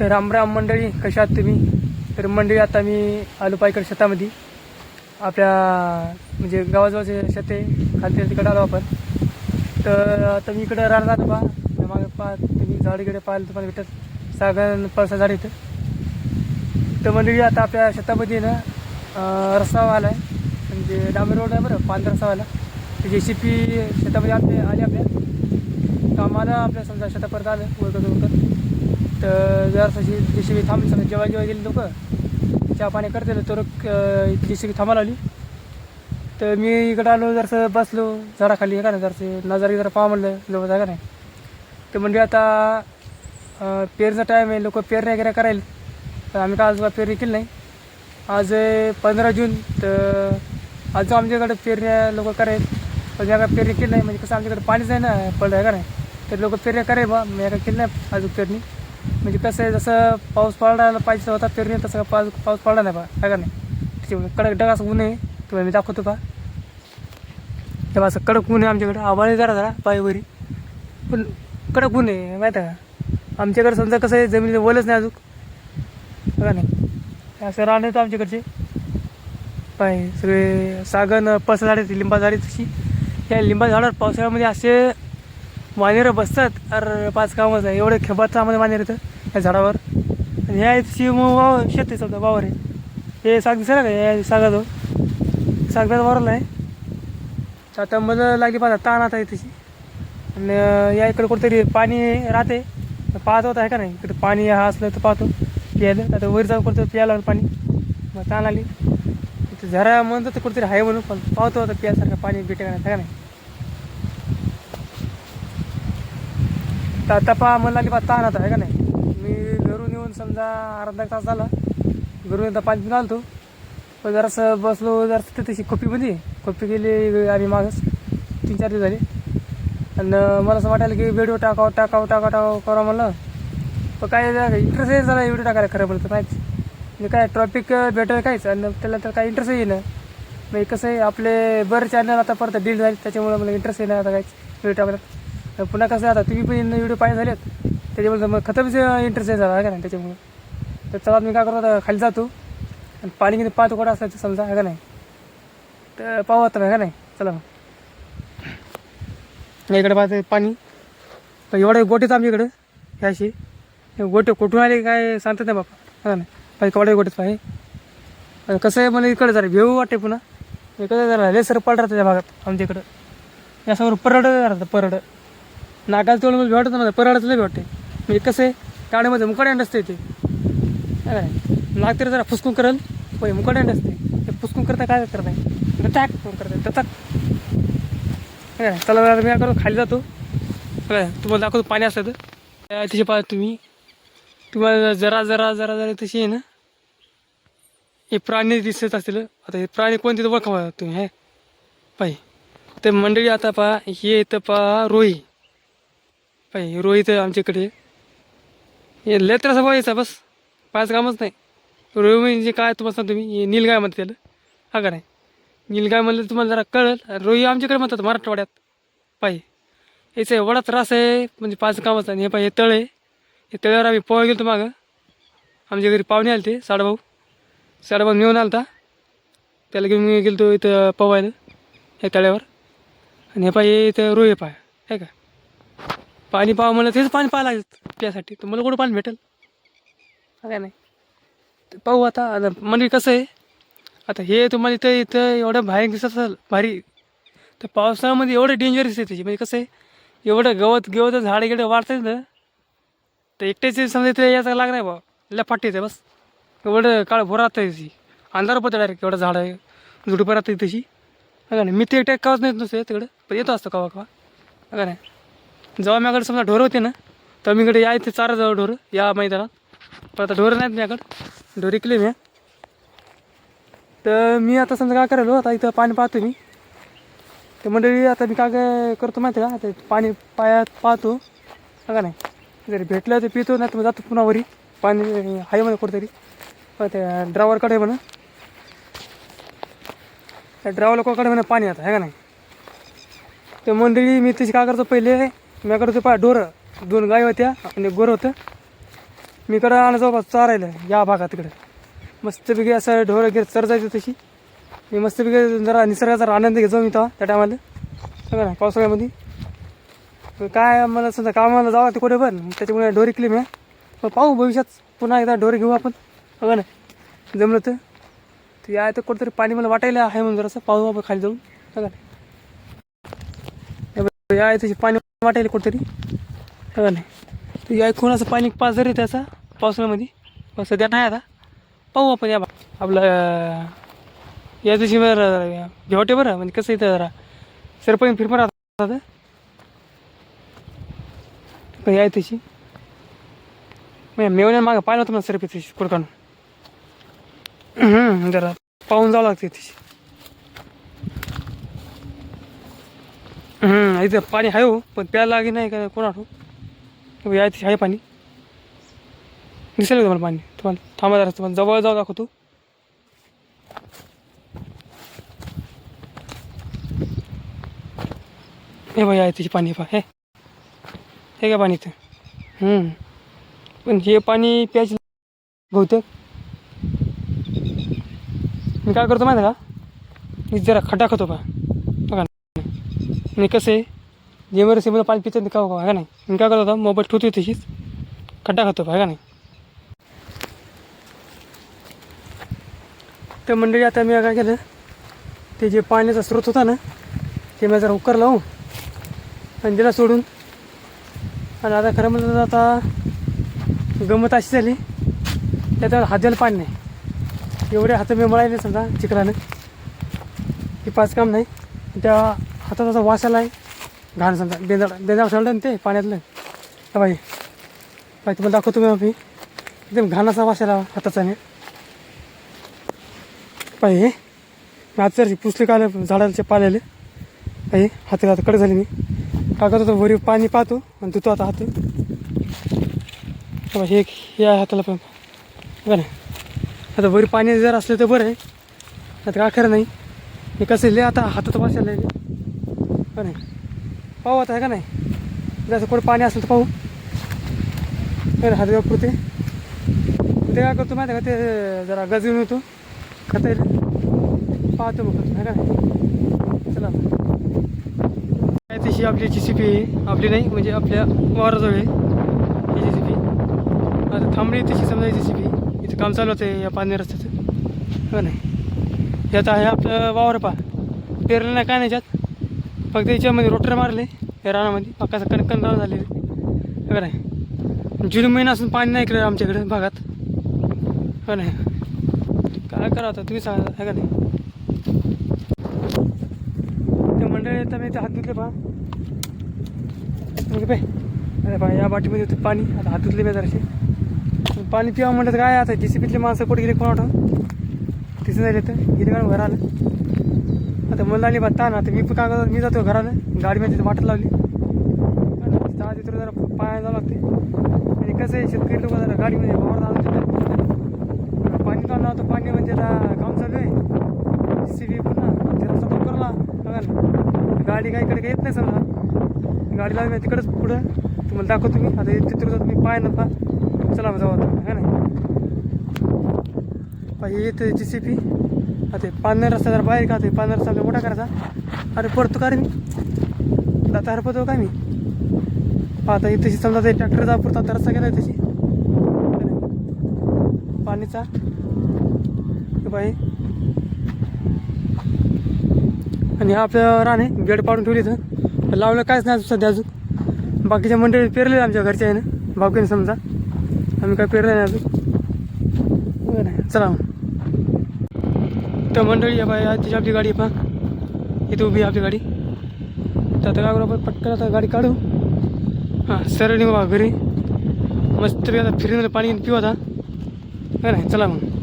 तर रामराम मंडळी कशा आहात तुम्ही? तर मंडळी आता मी आलो पायकड शेतामध्ये. आपल्या म्हणजे गावाजवळचे शेत आहे खालती तिकडे आलो आपण. तर आता मी इकडं राहणार बा. मागे पा तुम्ही झाडीकडे पाहिलं तुम्हाला भेटत सागण पळसा झाड इथं. तर मंडळी आता आपल्या शेतामध्ये ना रस्ता आला आहे म्हणजे डांबर रोड आहे बरं पांढरा रस्ता आला. जे सी पी शेतामध्ये आपले आले आपल्या. तर आम्हाला आपल्या समजा शेतापर्यंत आलं ओळखत ओळखत तर जर जे सी बी थांबली समजा जेव्हा जेव्हा गेली लोक चहा पाणी करते तर जे सी बी थांबायला आली तर मी इकडं आलो जरासं बसलो झाडाखाली आहे का नाही जरासं नजारी जरा पाहा म्हणलं लोक आहे का नाही. तर म्हणजे आता अं, पेरणीचा टाईम आहे लोक पेरण्या वगैरे करायला. तर आम्ही काय आज पेरणी केली नाही. आज पंधरा जून तर आज आमच्याकडे पेरण्या लोक करायला. पण एका पेरणी केली नाही म्हणजे कसं आमच्याकडे पाणीच आहे ना पडलं आहे का नाही. तर लोक पेरण्या करे बा मी काय केली नाही अजून पेरणी. म्हणजे कसं आहे जसं पाऊस पडायला पाहिजे होता पेरणी तसं पाऊस पाऊस पडला नाही बा काय का नाही? त्याच्यामुळे कडक डग असं ऊन आहे तुम्हाला मी दाखवतो बा. तेव्हा असं कडक ऊन आहे आमच्याकडे आवाळे जरा जरा पायवरी पण कडक ऊन आहे माहीत आहे का? आमच्याकडे समजा कसं आहे जमिनीचं वलच नाही अजून. का नाही? असं रान येतं आमच्याकडचे. पाय सगळे सागण पळसा झाडे लिंबा झाडे तशी. या लिंबा झाडावर पावसाळ्यामध्ये असे वानेरं बसतात. अरे पाच कामच आहे एवढे खेबात आम्हाला वानेर येतं या झाडावर. आणि ह्या तशी मग वाव शेत आहे समजा वावर आहे. हे साग दिसलं का? या सागाजवळ. सागरात वावरला आहे. आता मला लागली पाहता ताण आता आहे तशी आणि या इकडे कुठेतरी पाणी राहते. पाहतो पाहत आहे का नाही? इकडे पाणी हा असलं तर पाहतो. प्यायला. आता वर जाऊन कुठं प्यायला पाणी. मग ताण आली. झरा म्हणतो तर कुठेतरी आहे म्हणून पण पाहतो आता प्यायसारखं पाणी भेटे का नाही? आहे का नाही तर आता ताण आता आहे का नाही? मी घरून येऊन समजा अर्धा तास झाला. घरून एकदा पाणी पिऊन आलतो. पण जरासं बसलो जरासं तिथे तशी खोपीमध्ये खोपी गेली आम्ही मागच. तीन चार दिवस झाले. आणि मला असं वाटायला की व्हिडिओ टाकावं टाकावं टाकावं टाकावं करावं म्हणलं. पण काय इंटरेस्ट येईल झाला व्हिडिओ टाकायला खरं बोलतं नाहीच म्हणजे काय ट्रॉपिक भेटेल काहीच. आणि त्याला तर काय इंटरेस्ट येईना. मग कसं आहे आपले बरं चॅनल आता परत डील झाले त्याच्यामुळे मला इंटरेस्ट येणार आता काहीच. व्हिडिओ टाकायला तर पुन्हा कसं आहे आता तुम्ही पण व्हिडिओ पाहिजे झालेत. त्याच्यामुळे मग खतमच इंटरेस्ट आहे झाला का नाही? त्याच्यामुळे. तर चला मी काय करतो आता खाली जातो. आणि पाणी किती पाच कोटा असायचं समजा आहे का नाही? तर पाहू आता नाही का नाही? चला मग. इकडे पाहते पाणी. तर एवढे गोटेच आमच्याकडे हे अशी हे गोटे कुठून आले काय सांगतात नाही बापा हा नाही? पाहिजे कवडे गोटेच पाहिजे आणि कसं आहे मला इकडे जरा भेऊ वाटते पुन्हा. इकडे जरा लेसर पडतात राहतं त्या भागात आमच्या इकडं यासमोर परड राहतं परड. नागाचं तेवढं मला भेटत मला परडच लय भेटते. म्हणजे कसं आहे काड्यामध्ये मुकाडे अंड असते ते है नाग तरी जरा फुसकून करेल पण मुकाडे असते. ते फुसकून करता काय करत नाही. टॅक करता करत काय चला आता मी काय करतो खाली जातो. काय तुम्हाला दाखवतो पाणी असलं तर. त्या तिथे पाहा तुम्ही. तुम्हाला जरा जरा जरा जरा तशी आहे ना. हे प्राणी दिसत असतील. आता हे प्राणी कोणते तर ओळखा तुम्ही हे. पाहि ते मंडळी आता पहा हे येतं पहा रोही पाहि हे तर आमच्याकडे. हे लेत्राचा व्हायचा बस. पाच कामच नाही. रोहित म्हणजे काय तुम्हाला सांगतो तुम्ही हे नीलगाय म्हणतात त्याला. हा का नाही? नीलगाय म्हणलं तुम्हाला जरा कळल. रोही आमच्याकडे म्हणतात मराठवाड्यात. पाहि याचा एवढा त्रास आहे म्हणजे पाच कामच नाही. हे पाय हे तळ आहे. हे तळ्यावर आम्ही पोहा गेलो मागं. आमच्या घरी पाहुणे आले ते साडभाऊ साडभाऊ मिळून आला होता त्याला घेऊन मी गेलो इथं पोहायला या तळ्यावर. आणि हे पाय इथं रोही पाय आहे का? पाणी पाहा म्हणलं तेच पाणी पाहा लागेल त्यासाठी. तर मला कुठं पाणी भेटेल? काय नाही तर पाहू आता. म्हणजे कसं आहे? आता हे तुम्हाला इथं इथं एवढं बाहेर दिसत असेल भारी तर पावसाळ्यामध्ये एवढं डेंजरस आहे त्याची. म्हणजे कसं आहे? एवढं गवत गवत झाडे गिडे वाढतात ना तर एकट्याचे समजा इथे याचा लाग नाही बा लफाट येते बस. एवढं काळ भोर राहतं त्याची. अंधार पडतं डायरेक्ट एवढं झाड आहे झुडपं राहतं तशी का नाही मी ते एकट्या कावच नाही नसते तिकडं. पण येतो असतो कवा कवा. का नाही जेव्हा माझ्याकडे समजा ढोरं होते ना तर मी इकडे इथे चारा जवळ ढोरं या मैदानात. पण आता ढोरं नाहीत माझ्याकडं. ढोर इकले मी. तर मी आता समजा काय करायलो आता इथं पाणी पाहतो मी. तर मंडळी आता मी काय काय करतो माहिती आहे का? आता पाणी पायात पाहतो. का नाही? जरी भेटलं तर पितो नाही तर मग जातो पुन्हा वरी. पाणी आहे म्हणा कुठेतरी. पण त्या ड्रायव्हरकडे म्हणा. त्या ड्रायव्हर लोकांकडे म्हणा पाणी आता आहे का नाही? तर मंडळी मी तशी काय करतो पहिले माझ्याकडे होते पाय डोरं दोन गाय होत्या आणि गोरं होतं. मी इकडं आणा जवळपास चारायला. या भागात इकडं. मस्तपैकी असं ढोरं वगैरे चर जायचं तशी. मी मस्तपैकी जरा निसर्गाचा आनंद घेतो मी तेव्हा त्या टायमाला. सगळं ना पावसाळ्यामध्ये. काय मला समजा कामाला जावं ते कुठे पण त्याच्यामुळे ढोरी क्लीम आहे. मग पाहू भविष्यात पुन्हा एकदा ढोरे घेऊ आपण. बघा ना जमलं तर. ते या तर कुठंतरी पाणी मला वाटायला आहे म्हणून जरासं पाहू आपण खाली जाऊन. बघा ना. या आहे तशी पाणी वाटायला कुठंतरी. बघा नाही तर असं पाणी पास जरी त्याचा पावसाळ्यामध्ये पण सध्या नाही आता. पाहू आपण या बा. आपलं या दिवशी बरं घेवटे बरं म्हणजे कसं येतं जरा. सरपण फिरपण राहतात पण या तशी म्हणजे मेवण्या मागं पाहिलं होतं मला सरपी तशी कुडकाणून जरा पाहून जावं लागते तशी इथं पाणी आहे हो पण प्यायला लागे नाही का कोणा आठवू या आहे पाणी. दिसेल का तुम्हाला पाणी? तुम्हाला थांबा जरा तुम्हाला जवळ जाऊ दाखवतो. हे बाई आहे तिचे पाणी पा हे. हे काय पाणी इथं. पण हे पाणी प्यायचं बहुतेक. मी काय करतो माहिती आहे का? मी जरा खड्डा खातो पा नाही कसं आहे इमर्जन्सीमध्ये पाणी पितं नाही का का नाही? मी काय करतो आता मोबाईल ठेवतो तशीच. खड्डा खातो आहे का नाही? तर मंडळी आता मी काय केलं ते जे पाण्याचा स्रोत होता ना ते मी जरा उकर लावू हो. आणि त्याला सोडून. आणि आता खरं म्हणलं तर आता गमत अशी झाली त्याच्यावर हाताला पाणी नाही. एवढे हात मी मळायले समजा चिखलानं. हे पाच काम नाही. त्या हातात असा वास आला आहे. घाण समजा. बेंदा बेंदा सोडलं ना ते पाण्यातलं. का बाई. बाई तुम्हाला दाखवतो मी मी एकदम घाणाचा वास आला हाताचा नाही पाहि हे. मी आजच्या पुसले का झाडाचे पाल्याले पाहिजे हाताला हात कडे झाली मी. टाकत होतो वरी पाणी पाहतो आणि धुतो आता हात. हे हे हे आहे हाताला पण. बरं आता वरी पाणी जर असलं तर बरं आहे. आता काय खरं नाही. हे कसं लिहि आता हातात वाचायला का नाही? पाहू आता आहे का नाही? जसं कोणी पाणी असेल तर पाहू. बरं हात ते काय करतो माहिती आहे का? ते जरा गजून येतो. खाता येईल पाहतो मग आहे का चला. काय तशी आपली जी सी पी आपली नाही म्हणजे आपल्या वाराजवळ आहे. ही जी सी पी आता थांबली तशी समजा जी सी पी इथं काम चालू होतं या पाणी रस्त्याचं. हो नाही? यात आहे आपलं वावर पा पेरलं नाही काय नाही ज्यात फक्त याच्यामध्ये रोटर मारले या रानामध्ये. पक्का कणकण रान झालेले बरं नाही जून महिना असून पाणी नाही इकडे आमच्याकडे भागात. बरं नाही काय करा आता तुम्ही सांगा आहे का नाही ते मंडळी आता मी ते हात धुतले पहा. म्हणजे पाय अरे पहा या बाटीमध्ये होते पाणी. आता हात धुतले पाहिजे पाणी पिवा म्हणतात तर काय आता जी सी पीतले माणसं कुठे गेले कोण आठवण तिथं झाले तर. गेले काढून घर आलं आता मला आणि बघता ना मी पण काय करतो मी जातो घरानं गाडीमध्ये वाटत लावली. आज आधी जरा पाया जावं लागते आणि कसं आहे शेतकरी लोक जरा गाडीमध्ये वावर आणून देतात. पाणी काढणं आता पाणी म्हणजे आता काम चालू आहे. सी बी पुन्हा ते रस्ता तो करला बघा ना. गाडी काही इकडे काही येत नाही समजा. गाडी लावली म्हणजे तिकडंच पुढं. तुम्हाला दाखवतो मी. आता तिथं तुम्ही पाय ना पा चला मग जाऊ आता. है ना? पाहिजे येते जी सी पी आता पानर रस्ता जरा बाहेर का ते पानर रस्ता मोठा करायचा. अरे पडतो का रे मी? आता हरपतो का मी? आता इथे समजा ते ट्रॅक्टरचा पुरता आता रस्ता गेला त्याची. पाणीचा. बाई. आणि हा आपलं रान आहे बेड पाडून ठेवली तर लावलं कायच नाही सध्या अजून. बाकीच्या मंडळी पेरले आमच्या घरच्या आहे ना भावकीने समजा. आम्ही काय पेरलं नाही अजून. बरं चला मग. तर मंडळी आहे बाई आहे तिची आपली गाडी पहा. इथे उभी आहे आपली गाडी. तर आता काय करू आपण? पटकन आता गाडी काढू. हां सरळ निघू बा घरी. मस्त आता फिरून पाणी पिऊ आता. काय नाही चला मग.